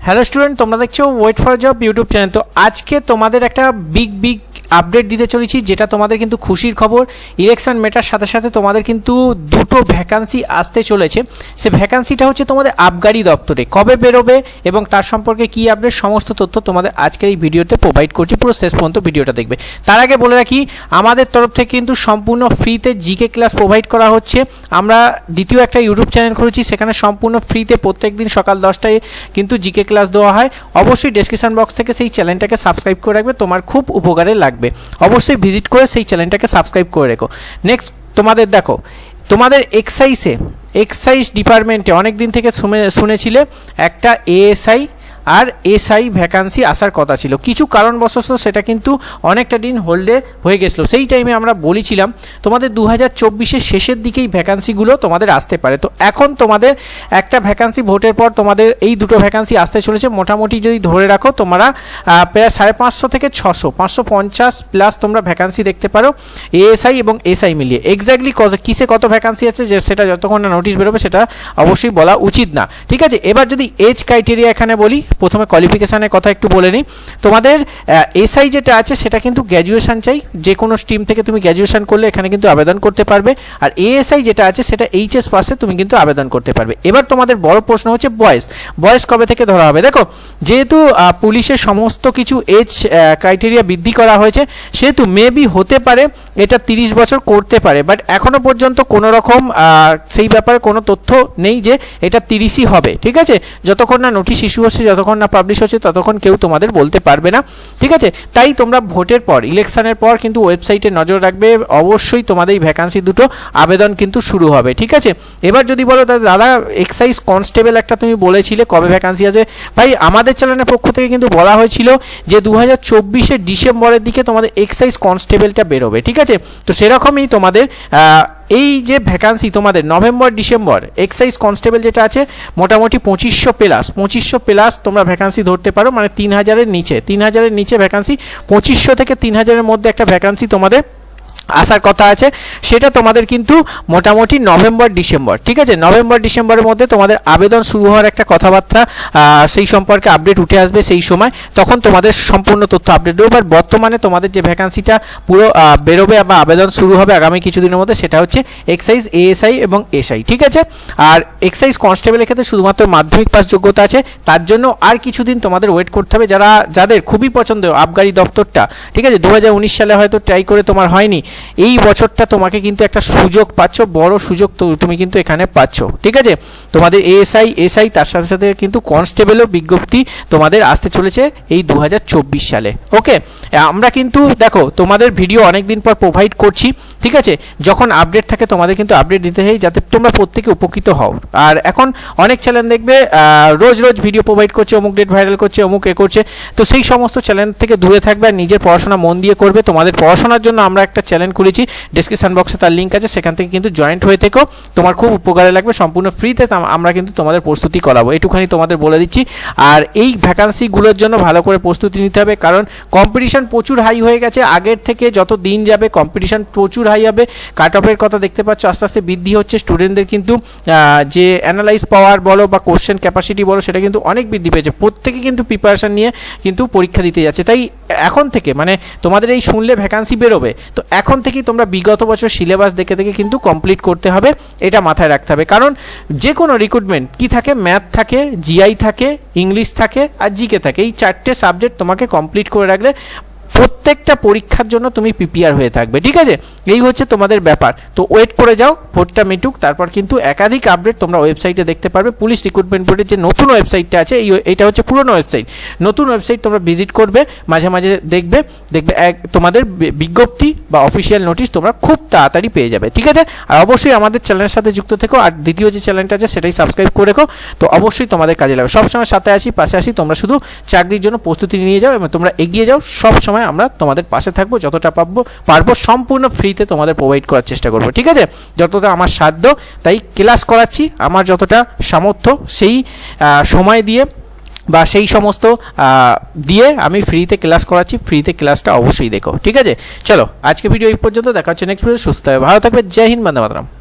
Hello student তোমরা দেখছ wait for job YouTube channel তো আজকে তোমাদের একটা বিগ বিগ আপডেট দিতে চলেছি, যেটা তোমাদের কিন্তু খুশির খবর। ইলেকশন মেটার সাথে সাথে তোমাদের কিন্তু দুটো ভ্যাকান্সি আসতে চলেছে। সে ভ্যাকান্সিটা হচ্ছে তোমাদের আবগারি দপ্তরে। কবে বেরোবে এবং তার সম্পর্কে কী আপডেট সমস্ত তথ্য তোমাদের আজকের এই ভিডিওতে প্রোভাইড করছি। পুরো শেষ পর্যন্ত ভিডিওটা দেখবে। তার আগে বলে রাখি, আমাদের তরফ থেকে কিন্তু সম্পূর্ণ ফ্রিতে জিকে ক্লাস প্রোভাইড করা হচ্ছে। আমরা দ্বিতীয় একটা ইউটিউব চ্যানেল খুলেছি, সেখানে সম্পূর্ণ ফ্রিতে প্রত্যেক দিন সকাল দশটায় কিন্তু জিকে ক্লাস দেওয়া হয়, অবশ্যই ডেসক্রিপশন বক্স থেকে সেই চ্যানেলটাকে সাবস্ক্রাইব করে রাখবে, তোমার খুব উপকারে লাগবে। অবশ্যই ভিজিট করে সেই চ্যানেলটাকে সাবস্ক্রাইব করে রেখো। নেক্সট তোমাদের দেখো, তোমাদের এক্সাইসে এক্সাইজ ডিপার্টমেন্টে অনেক দিন থেকে শুনে, শুনেছিলে, একটা এএসআই আর এসআই ভ্যাকান্সি আসার কথা ছিল। কিছু কারণবশত সেটা কিন্তু অনেকটা দিন হোল্ডে হয়ে গেছিল। সেই টাইমে আমরা বলেছিলাম, তোমাদের দু হাজার চব্বিশের শেষের দিকেই ভ্যাকান্সিগুলো তোমাদের আসতে পারে। তো এখন তোমাদের একটা ভ্যাকান্সি, ভোটের পর তোমাদের এই দুটো ভ্যাকান্সি আসতে চলেছে। মোটামুটি যদি ধরে রাখো, তোমরা প্রায় সাড়ে পাঁচশো থেকে ছশো, পাঁচশো পঞ্চাশ প্লাস তোমরা ভ্যাকান্সি দেখতে পারো, এএসআই এবং এসআই মিলিয়ে। এক্স্যাক্টলি কত, কিসে কত ভ্যাকান্সি আছে যে সেটা যতক্ষণ না নোটিশ বেরোবে সেটা অবশ্যই বলা উচিত না। ঠিক আছে? এবার যদি এজ ক্রাইটেরিয়া এখানে বলি প্রথমে কোয়ালিফিকেশানের কথা একটু বলে নিই। তোমাদের এসআই যেটা আছে সেটা কিন্তু গ্র্যাজুয়েশন চাই। যে কোনো স্ট্রিম থেকে তুমি গ্র্যাজুয়েশন করলে এখানে কিন্তু আবেদন করতে পারবে। আর এএসআই যেটা আছে সেটা এইচএস পাসে তুমি কিন্তু আবেদন করতে পারবে। এবার তোমাদের বড় প্রশ্ন হচ্ছে বয়স। বয়স কবে থেকে ধরা হবে? দেখো, যেহেতু পুলিশের সমস্ত কিছু এজ ক্রাইটেরিয়া বৃদ্ধি করা হয়েছে, সেহেতু মেবি হতে পারে, এটা তিরিশ বছর করতে পারে। বাট এখনও পর্যন্ত কোনো রকম সেই ব্যাপারে কোনো তথ্য নেই যে এটা তিরিশই হবে। ঠিক আছে? যতক্ষণ না নোটিশ ইস্যু হচ্ছে যতক্ষণ না পাবলিশ হচ্ছে, ততক্ষণ কেউ তোমাদের বলতে পারবে না। ঠিক আছে? তাই তোমরা ভোটের পর ইলেকশনের পর কিন্তু ওয়েবসাইটে নজর রাখবে। অবশ্যই তোমাদের এই ভ্যাকান্সি দুটো আবেদন কিন্তু শুরু হবে। ঠিক আছে? এবার যদি বলো দাদা এক্সাইজ কনস্টেবল একটা তুমি বলেছিলে, কবে ভ্যাকান্সি আসবে? ভাই, আমাদের চ্যানেলের পক্ষ থেকে কিন্তু বলা হয়েছিল যে দু হাজার ডিসেম্বরের দিকে তোমাদের এক্সাইজ কনস্টেবলটা বেরোবে। ঠিক আছে? তো সেরকমই তোমাদের এই যে ভ্যাকান্সি তোমাদের নভেম্বর ডিসেম্বর এক্সাইজ কনস্টেবল যেটা আছে, মোটামুটি পঁচিশশো প্লাস পঁচিশশো প্লাস তোমরা ভ্যাকান্সি ধরতে পারো মানে তিন হাজারের নিচে, তিন হাজারের নিচে ভ্যাকান্সি পঁচিশশো থেকে তিন হাজারের মধ্যে একটা ভ্যাকান্সি তোমাদের আসার কথা আছে, সেটা তোমাদের কিন্তু মোটামুটি নভেম্বর, ডিসেম্বর, ঠিক আছে? নভেম্বর, ডিসেম্বরের মধ্যে তোমাদের আবেদন শুরু হওয়ার একটা কথাবার্তা সেই সম্পর্কে আপডেট উঠে আসবে সেই সময়। তখন তোমাদের সম্পূর্ণ তথ্য আপডেট দেবো। বাট বর্তমানে তোমাদের যে ভ্যাকান্সিটা পুরো বেরোবে বা আবেদন শুরু হবে আগামী কিছুদিনের মধ্যে, সেটা হচ্ছে এক্সাইজ এএসআই এবং এসআই ঠিক আছে? আর এক্সাইজ কনস্টেবলের ক্ষেত্রে শুধুমাত্র মাধ্যমিক পাস যোগ্যতা আছে, তার জন্য আর কিছুদিন তোমাদের ওয়েট করতে হবে। যারা, যাদের খুবই পছন্দ আবগারি দপ্তরটা, ঠিক আছে? দু হাজার উনিশ সালে হয়তো ট্রাই করে তোমার হয়নি এই বছরটা তোমাকে কিন্তু একটা সুযোগ পাচ্ছ, বড় সুযোগ তো তুমি কিন্তু এখানে পাচ্ছ, ঠিক আছে? তোমাদের এএসআই এসআই তার সাথে সাথে কিন্তু কনস্টেবলও বিজ্ঞপ্তি তোমাদের আসতে চলেছে এই দু হাজার চব্বিশ সালে ওকে আমরা কিন্তু, দেখো, তোমাদের ভিডিও অনেক দিন পর প্রোভাইড করছি, ঠিক আছে? যখন আপডেট থাকে তোমাদের কিন্তু আপডেট দিতে হয় যাতে তোমরা প্রত্যেকে উপকৃত হও। আর এখন অনেক চ্যানেল দেখবে রোজ রোজ ভিডিও প্রোভাইড করছে, অমুক ডেট ভাইরাল করছে, অমুক এ করছে, তো সেই সমস্ত চ্যানেল থেকে দূরে থাকবে আর নিজের পড়াশোনা মন দিয়ে করবে। তোমাদের পড়াশোনার জন্য আমরা একটা চ্যানেল খুলেছি ডিসক্রিপশন বক্সে তার লিঙ্ক আছে, সেখান থেকে কিন্তু জয়েন্ট হয়ে থেকো। তোমার খুব উপকারে লাগবে, সম্পূর্ণ ফ্রিতে আমরা কিন্তু তোমাদের প্রস্তুতি করাবো। এটুখানি তোমাদের বলে দিচ্ছি। আর এই ভ্যাকান্সিগুলোর জন্য ভালো করে প্রস্তুতি নিতে হবে, কারণ কম্পিটিশান প্রচুর হাই হয়ে গেছে। আগের থেকে যত দিন যাবে কম্পিটিশান প্রচুর হাই হবে। কাট অফের কথা দেখতে পাচ্ছ, আস্তে আস্তে বৃদ্ধি হচ্ছে। স্টুডেন্টদের কিন্তু যে অ্যানালাইজ পাওয়ার বলো বা কোশ্চেন ক্যাপাসিটি বলো, সেটা কিন্তু অনেক বৃদ্ধি পেয়েছে। প্রত্যেকে কিন্তু প্রিপারেশন নিয়ে কিন্তু পরীক্ষা দিতে যাচ্ছে। তাই এখন থেকে মানে তোমাদের এই শুনলে ভ্যাকান্সি বেরোবে। তো এখন থেকেই তোমরা বিগত বছর সিলেবাস দেখে দেখে কিন্তু কমপ্লিট করতে হবে, এটা মাথায় রাখতে হবে। কারণ যে কোনো রিক্রুটমেন্ট কি থাকে? ম্যাথ থাকে জিআই থাকে ইংলিশ থাকে আর জিকে থাকে। এই চারটে সাবজেক্ট তোমাকে কমপ্লিট করে রাখলে প্রত্যেকটা পরীক্ষার জন্য তুমি প্রিপেয়ার হয়ে থাকবে, ঠিক আছে? এই হচ্ছে তোমাদের ব্যাপার। তো ওয়েট করে যাও, ভোটটা মিটুক, তারপর কিন্তু একাধিক আপডেট তোমরা ওয়েবসাইটে দেখতে পারবে। পুলিশ রিক্রুটমেন্ট বোর্ডের যে নতুন ওয়েবসাইটটা আছে, এই এটা হচ্ছে পুরনো ওয়েবসাইট নতুন ওয়েবসাইট তোমরা ভিজিট করবে, মাঝে মাঝে দেখবে দেখবে এক, তোমাদের বিজ্ঞপ্তি বা অফিসিয়াল নোটিশ তোমরা খুব তাড়াতাড়ি পেয়ে যাবে, ঠিক আছে? আর অবশ্যই আমাদের চ্যানেলের সাথে যুক্ত থেকো, আর দ্বিতীয় যে চ্যানেলটা আছে, সেটাই সাবস্ক্রাইব করে রেখো। তো অবশ্যই তোমাদের কাজে লাগবে। সবসময় সাথে আছি, পাশে আসি তোমরা শুধু চাকরির জন্য প্রস্তুতি নিয়ে যাও এবং তোমরা এগিয়ে যাও সব সময় আমরা তোমাদের পাশে থাকব, যতটা পারব পারব সম্পূর্ণ ফ্রিতে তোমাদের প্রোভাইড করার চেষ্টা করব, ঠিক আছে? যতটা আমার সাধ্য, তাই ক্লাস করাচ্ছি। আমার যতটা সামর্থ্য, সেই সময় দিয়ে বা সেই সমস্ত দিয়ে আমি ফ্রিতে ক্লাস করাচ্ছি। ফ্রিতে ক্লাসটা অবশ্যই দেখো, ঠিক আছে? চলো, আজকে ভিডিও এই পর্যন্ত, দেখা হচ্ছে নেক্সট ভিডিও সুস্থ হবে ভালো থাকবে। জয় হিন্দ, বন্দে মাতরম।